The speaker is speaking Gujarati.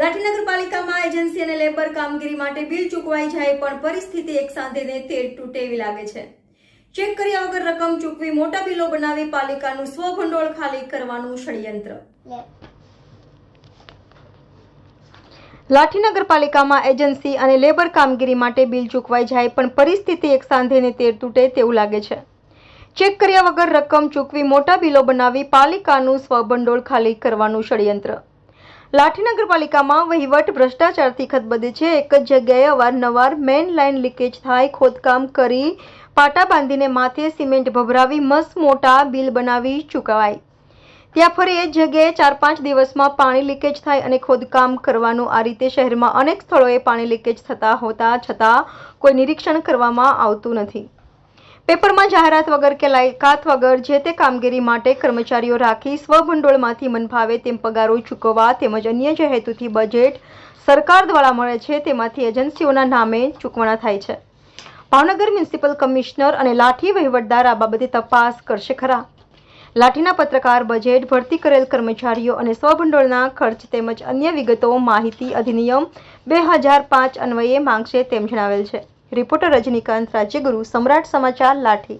લાઠી નગરપાલિકામાં એજન્સી અને લેબર કામગીરી માટે બિલ ચૂકવાઈ જાય પણ પરિસ્થિતિ એક સાંધેને તેર તૂટેવી લાગે છે. ચેક કર્યા વગર રકમ ચૂકવી મોટા બિલો બનાવી પાલિકાનું સ્વભંડોળ ખાલી કરવાનું ષડયંત્ર. લાઠી નગરપાલિકામાં એજન્સી અને લેબર કામગીરી માટે બિલ ચૂકવાઈ જાય પણ પરિસ્થિતિ એક સાંધેને તેર તૂટે તેવું લાગે છે. ચેક કર્યા વગર રકમ ચૂકવી મોટા બિલો બનાવી પાલિકાનું સ્વભંડોળ ખાલી કરવાનું ષડયંત્ર. લાઠી નગરપાલિકામાં વહીવટ ભ્રષ્ટાચારથી ખતબદે છે. એક જ જગ્યાએ અવારનવાર મેઇન લાઇન લીકેજ થાય. ખોદકામ કરી પાટા બાંધીને માથે સિમેન્ટ ભભરાવી મસ્ત મોટા બિલ બનાવી ચૂકવાય. ત્યાં ફરી એ જગ્યાએ ચાર પાંચ દિવસમાં પાણી લીકેજ થાય અને ખોદકામ કરવાનું આ રીતે શહેરમાં અનેક સ્થળોએ પાણી લીકેજ થતા હોતા છતાં કોઈ નિરીક્ષણ કરવામાં આવતું નથી. પેપરમાં જાહેરાત વગર કે લાયકાત વગર જે તે કામગીરી માટે કર્મચારીઓ રાખી સ્વભંડોળમાંથી મનફાવે તેમ પગારો ચૂકવવા તેમજ અન્ય જે હેતુથી બજેટ સરકાર દ્વારા મળે છે તેમાંથી એજન્સીઓના નામે ચૂકવણા થાય છે. ભાવનગર મ્યુનિસિપલ કમિશનર અને લાઠી વહીવટદાર આ બાબતે તપાસ કરશે ખરા. લાઠીના પત્રકાર બજેટ ભરતી કરેલ કર્મચારીઓ અને સ્વભંડોળના ખર્ચ તેમજ અન્ય વિગતો માહિતી અધિનિયમ બે હજાર પાંચ અન્વયે માંગશે તેમ જણાવેલ છે. રિપોર્ટર રજનીકાંત રાજ્યગુરુ સમ્રાટ સમાચાર લાઠી